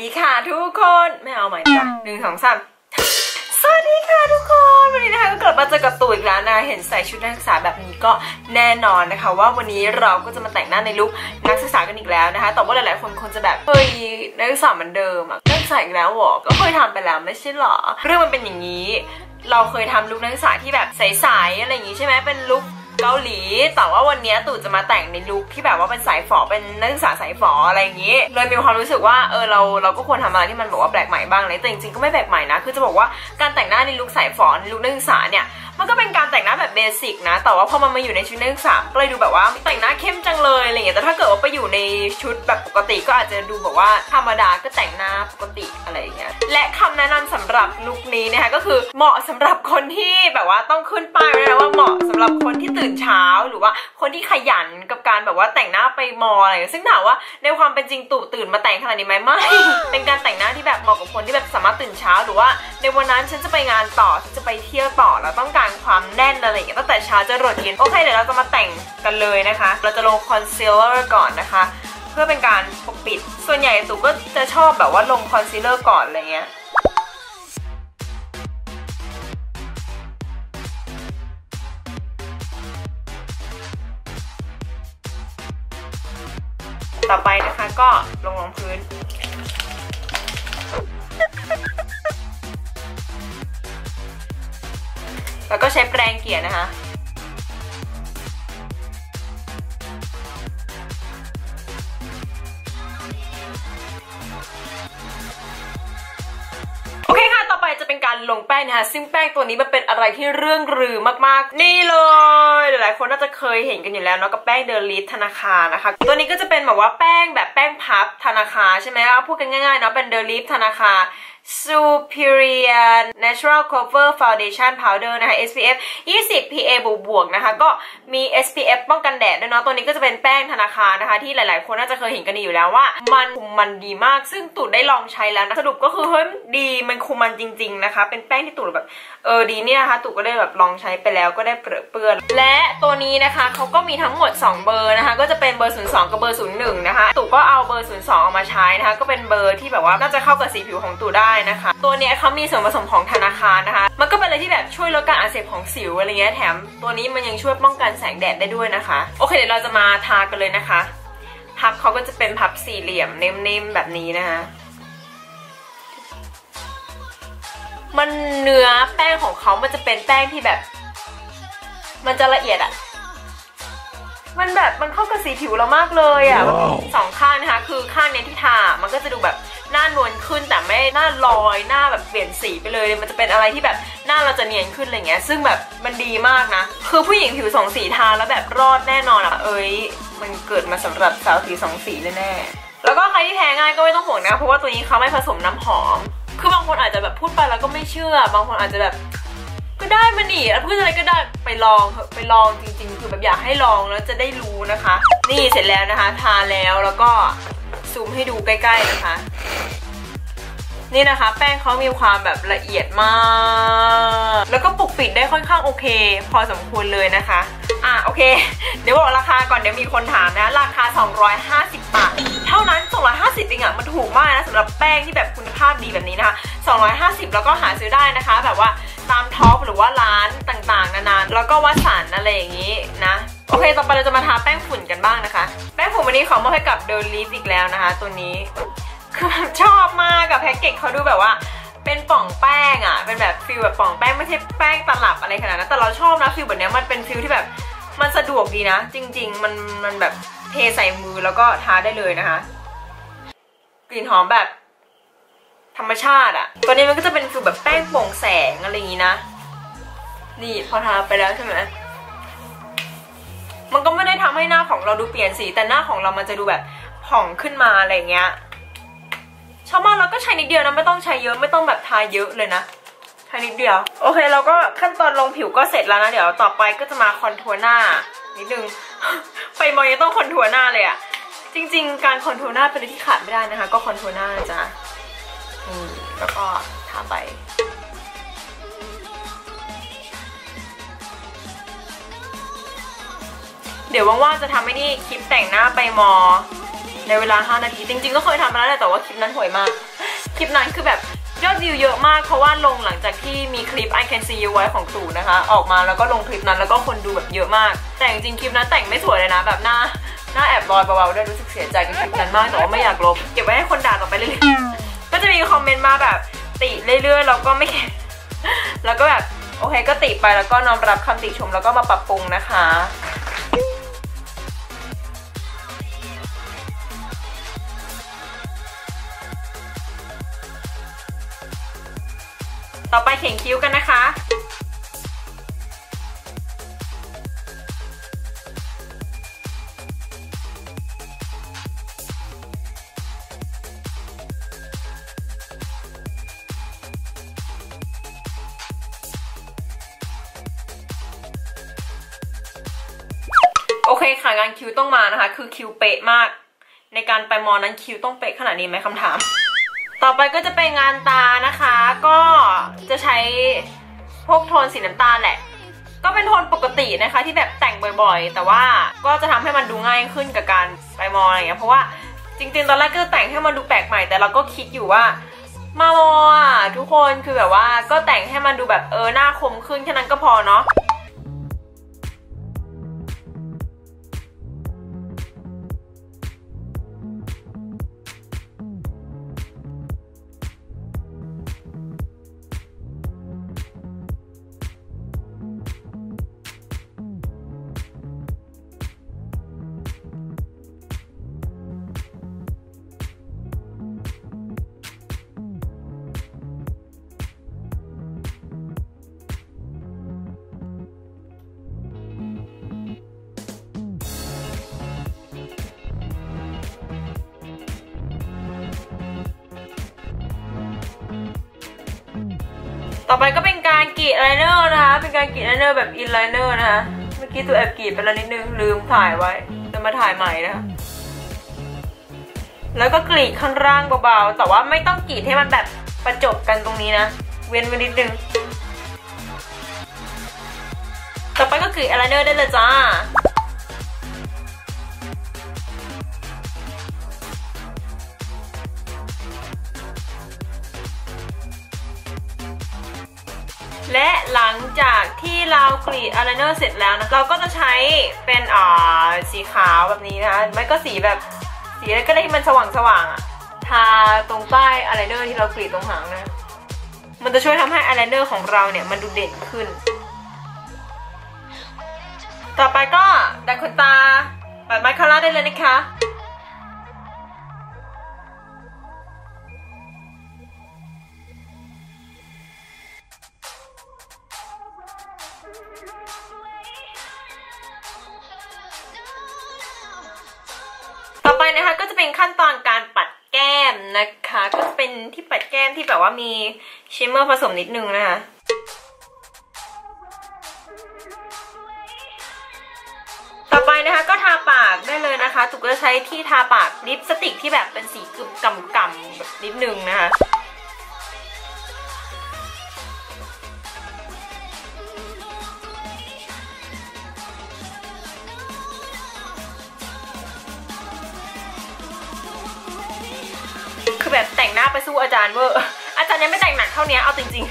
ดีค่ะทุกคนไม่เอาใหม่จ้ะหนึ่งสองสามสวัสดีค่ะทุกคนวันนี้นะคะก็กลับมาเจอกับตู่อีกแล้วนะเห็นใส่ชุดนักศึกษาแบบนี้ก็แน่นอนนะคะ ว่าวันนี้เราก็จะมาแต่งหน้าในลุคนักศึกษากันอีกแล้วนะคะแต่ว่าหลายๆคนคงจะแบบเฮ้ยนักศึกษาเหมือนเดิมอะนักศึกษาอีกแล้วเหรอก็เคยทำไปแล้วไม่ใช่หรอเรื่องมันเป็นอย่างนี้ เราเคยทำลุคนักศึกษาที่แบบใสๆอะไรอย่างงี้ใช่ไหมเป็นลุค เกาหลี แต่ว่าวันนี้ตู่จะมาแต่งในลุคที่แบบว่าเป็นสายฝอเป็นนักศึกษาสายฝออะไรอย่างนี้ เลยมีความรู้สึกว่าเออเราเราก็ควรทำอะไรที่มันแบบว่าแปลกใหม่บ้างเลยแต่จริงๆก็ไม่แปลกใหม่นะ คือจะบอกว่าการแต่งหน้าในลุคสายฝอในลุคนักศึกษาเนี่ยมันก็เป็นการแต่งหน้าแบบเบสิกนะ แต่ว่าพอมันมาอยู่ในชุดนักศึกษาก็เลยดูแบบว่าแต่งหน้าเข้มจังเลยอะไรอย่างเงี้ยแต่ถ้าเกิดว่าไปอยู่ในชุดแบบปกติก็อาจจะดูแบบว่าธรรมดาก็แต่งหน้าปกติอะไรอย่างเงี้ยและคำแนะนำสำหรับลุคนี้นะคะก็คือเหมาะสำหรับคนที่แบบว่าต้องขึ้นป้ายไว้นะว่าเหมาะสำหรับคนที่ตื่นเช้าหรือว่าคนที่ขยันกับการแบบว่าแต่งหน้าไปมออะไรอย่างเงี้ยซึ่งถามว่าในความเป็นจริงตู่ตื่นมาแต่งขนาดนี้ไหมไม่ เป็นการแต่งหน้าที่แบบเหมาะกับคนที่แบบสามารถตื่นเช้าหรือว่า ในวันนั้นฉันจะไปงานต่อฉันจะไปเที่ยวต่อแล้วต้องการความแน่นอะไรอย่างเงี้ยตั้งแต่เช้าจะรดเย็นโอเคเดี๋ยวเราจะมาแต่งกันเลยนะคะ เราจะลงคอนซีลเลอร์ก่อนนะคะ เพื่อเป็นการปกปิด ส่วนใหญ่ตู่ก็จะชอบแบบว่าลงคอนซีลเลอร์ก่อนอะไรเงี้ย ต่อไปนะคะก็ลงรองพื้น แล้วก็ใช้แปรงเกลี่ยนะคะ จะเป็นการลงแป้งนะคะซึ่งแป้งตัวนี้มันเป็นอะไรที่เรื่องรือมากๆ นี่เลยหลายๆคนน่าจะเคยเห็นกันอยู่แล้วเนาะกับแป้งเดลิทธนาคารนะคะ ตัวนี้ก็จะเป็นแบบว่าแป้งแบบแป้งพับธนาคารใช่ไหมคะพูดกันง่ายๆเนาะเป็นเดลิทธนาคาร Superior Natural Cover Foundation Powder นะคะ SPF 20 PA บวกบวกๆนะคะ ก็มี SPF ป้องกันแดดด้วยเนาะตัวนี้ก็จะเป็นแป้งธนาคารนะคะ ที่หลายๆ คนน่าจะเคยเห็นกันอยู่แล้วว่า มันคุมมันดีมาก ซึ่งตูดได้ลองใช้แล้วนะสรุปก็คือเฮ้ยดีมันคุมมันจริง ๆ นะคะ เป็นแป้งที่ตูดแบบเออดีเนี่ยนะคะตูดก็ได้แบบลองใช้ไปแล้วก็ได้เปรอะเปื้อนและตัวนี้นะคะเขาก็มีทั้งหมด 2 เบอร์นะคะ ก็จะเป็นเบอร์ 02 กับเบอร์ 01 นะคะตูก็เอาเบอร์ 02 ออกมาใช้นะคะ ก็เป็นเบอร์ที่แบบว่าน่าจะเข้ากับสีผิวของตูได้นะคะ ตัวเนี้ยเขามีส่วนผสมของธนาคารนะคะ มันก็เป็นอะไรที่แบบช่วยลดการอักเสบของสิวอะไรเงี้ยแถม ตัวนี้มันยังช่วยป้องกันแสงแดดได้ด้วยนะคะ โอเคเดี๋ยวเราจะมาทากันเลยนะคะ พับเขาก็จะเป็นพับสี่เหลี่ยมนิ่มๆแบบนี้นะคะมันเนื้อแป้งของเขามันจะเป็นแป้งที่แบบ มันจะละเอียดอะมันแบบมันเข้ากับสีผิวเรามากเลยอะว้าวสองข้างนะคะ คือข้างเนี้ยที่ทา มันก็จะดูแบบ หน้านวลขึ้นแต่ไม่หน้าลอยหน้าแบบเปลี่ยนสีไปเลย มันจะเป็นอะไรที่แบบหน้าเราจะเนียนขึ้นอะไรเงี้ย ซึ่งแบบมันดีมากนะ คือผู้หญิงผิวสองสีทาแล้วแบบรอดแน่นอนอะเอ้ยมันเกิดมาสำหรับสาวผิวสองสีแน่ๆแล้วก็ใครที่แพ้ง่ายก็ไม่ต้องห่วงนะเพราะว่าตัวนี้เขาไม่ผสมน้ำหอม คือบางคนอาจจะแบบพูดไปแล้วก็ไม่เชื่อ บางคนอาจจะแบบก็ได้มาหนิพูดอะไรก็ได้ไปลองเถอะไปลองจริงๆ คือแบบอยากให้ลองแล้วจะได้รู้นะคะ นี่เสร็จแล้วนะคะ ทาแล้วแล้วก็ ซูมให้ดูใกล้ๆนะคะ นี่นะคะ แป้งเขามีความแบบละเอียดมาก แล้วก็ปกปิดได้ค่อนข้างโอเค พอสมควรเลยนะคะ อะโอเค เดี๋ยวบอกราคาก่อนเดี๋ยวมีคนถามนะ ราคา 250 บาท เท่านั้น 250เองอะมันถูกมากนะสำหรับแป้งที่แบบคุณภาพดีแบบนี้นะคะ250 แล้วก็หาซื้อได้นะคะ แบบว่าตามท็อปหรือว่าร้านต่างๆ นานาแล้วก็วัสันอะไรอย่างนี้นะ โอเค ต่อไปเราจะมาทาแป้งฝุ่นกันบ้างนะคะ แป้งฝุ่นวันนี้เขามาให้กับเดลิฟอีกแล้วนะคะ ตัวนี้ คือชอบมากกับแพ็กเกจเขาดูแบบว่า เป็นป่องแป้งอะ่ะ เป็นแบบฟิลแบบป่องแป้งไม่ใช่แป้งตลับอะไรขนาดนั้น แต่เราชอบนะฟิลแบบเนี้ยมันเป็นฟิลที่แบบมันสะดวกดีนะ จริง ๆ มันมันแบบเทใส่มือแล้วก็ทาได้เลยนะคะ กลิ่นหอมแบบธรรมชาติอะตัวนี้มันก็จะเป็นฟิลแบบแป้งโปร่งแสงอะไรอย่างนี้นะ นี่พอทาไปแล้วใช่ไหม มันก็ไม่ได้ทำให้หน้าของเราดูเปลี่ยนสี แต่หน้าของเรามันจะดูแบบผ่องขึ้นมาอะไรเงี้ยชอบมากแล้วก็ใช้นิดเดียวนะไม่ต้องใช้เยอะไม่ต้องแบบทาเยอะเลยนะใช้นิดเดียว โอเคเราก็ขั้นตอนลงผิวก็เสร็จแล้วนะเดี๋ยวต่อไปก็จะมาคอนทัวร์หน้านิดนึงไปมอยังต้องคอนทัวร์หน้าเลยอะจริง ๆ การคอนทัวร์หน้าเป็นอะไรที่ขาดไม่ได้นะคะ ก็คอนทัวร์หน้าจ้ะนี่แล้วก็ทาไป เดี๋ยวว่างๆจะทำให้นี่คลิปแต่งหน้าไปมอ ในเวลา 5 นาที จริง ๆ ก็เคยทำมาแล้วแหละแต่ว่าคลิปนั้นห่วยมาก คลิปนั้นคือแบบยอดวิวเยอะมากเพราะว่าลงหลังจากที่มีคลิป I can see you ไว้ของตู่นะคะ ออกมาแล้วก็ลงคลิปนั้นแล้วก็คนดูแบบเยอะมาก แต่จริงๆคลิปนั้นแต่งไม่สวยเลยนะ แบบหน้าหน้าแอบลอยเบาๆด้วยรู้สึกเสียใจกับคลิปนั้นมากแต่ว่าไม่อยากลบเก็บไว้ให้คนด่าต่อไปเรื่อยๆก็จะมีคอมเมนต์มาแบบติเรื่อยๆเราก็ไม่แคร์แล้วก็แบบโอเคก็ติไปแล้วก็น้อมรับคำติชมแล้วก็มาปรับปรุงนะคะ ต่อไปเขียนคิ้วกันนะคะ โอเคค่ะงานคิ้วต้องมานะคะ คือคิ้วเป๊ะมาก ในการไปมอนั้นคิ้วต้องเป๊ะขนาดนี้ไหมคำถาม ต่อไปก็จะเป็นงานตานะคะ ก็จะใช้พวกโทนสีน้ำตาลแหละ ก็เป็นโทนปกตินะคะที่แบบแต่งบ่อยๆ แต่ว่าก็จะทำให้มันดูง่ายขึ้นกับการไปมออะไรเงี้ยเพราะว่าจริงๆ ตอนแรกก็แต่งให้มันดูแปลกใหม่แต่เราก็คิดอยู่ว่ามามออะทุกคนคือแบบว่าก็แต่งให้มันดูแบบเออหน้าคมขึ้นแค่นั้นก็พอเนาะ ต่อไปก็เป็นการกรีดไลเนอร์นะคะ เป็นการกรีดไลเนอร์แบบอินไลเนอร์นะคะ เมื่อกี้ตัวแอบกรีดไปแล้วนิดนึงลืมถ่ายไว้ จะมาถ่ายใหม่นะคะแล้วก็กรีดข้างล่างเบาๆ แต่ว่าไม่ต้องกรีดให้มันแบบประจบกันตรงนี้นะ เว้นไว้นิดนึง ต่อไปก็กรีดไลเนอร์ได้เลยจ้า จากที่เรากรีดอายไลเนอร์เสร็จแล้วนะเราก็จะใช้เป็นอ่าสีขาวแบบนี้นะคะไม่ก็สีแบบสีอะไรก็ได้ที่มันสว่างสว่างอะทาตรงใต้อายไลเนอร์ที่เรากรีดตรงหางนะ มันจะช่วยทำให้อายไลเนอร์ของเราเนี่ยมันดูเด่นขึ้น ต่อไปก็ดัดขนตาปัดมาสคาร่าได้เลยนะคะ เป็นขั้นตอนการปัดแก้มนะคะ ก็เป็นที่ปัดแก้มที่แบบว่ามีชิมเมอร์ผสมนิดนึงนะคะต่อไปนะคะก็ทาปากได้เลยนะคะ ตุกจะใช้ที่ทาปากลิปสติกที่แบบเป็นสีกึมกำกำแบบนิดนึงนะคะ คือแบบแต่งหน้าไปสู้อาจารย์เวอร์อาจารย์ยังไม่แต่งหนักเท่านี้เอาจริง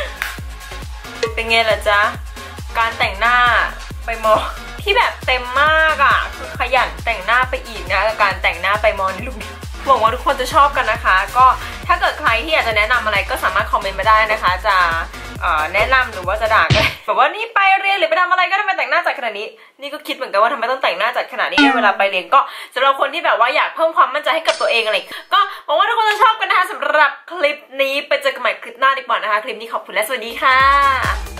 ๆ เป็นไงล่ะจ๊ะ การแต่งหน้าไปมอที่แบบเต็มมากอะคือขยันแต่งหน้าไปอีกนะกับการแต่งหน้าไปมอในลุงหวังว่าทุกคนจะชอบกันนะคะ ก็ถ้าเกิดใครที่อยากจะแนะนำอะไรก็สามารถคอมเมนต์มาได้นะคะจะ แนะนำหรือว่าจะด่าก็แบบว่านี่ไปเรียนหรือไปทำอะไรก็ทำไมแต่งหน้าจัดขนาดนี้ นี่ก็คิดเหมือนกันว่าทำไมต้องแต่งหน้าจัดขนาดนี้เวลาไปเรียนก็สำหรับคนที่แบบว่าอยากเพิ่มความมั่นใจให้กับตัวเองอะไรก็หวังว่าทุกคนจะชอบกันนะคะสำหรับคลิปนี้ไปเจอกันใหม่คลิปหน้าดีกว่านะคะ คลิปนี้ขอบคุณและสวัสดีค่ะ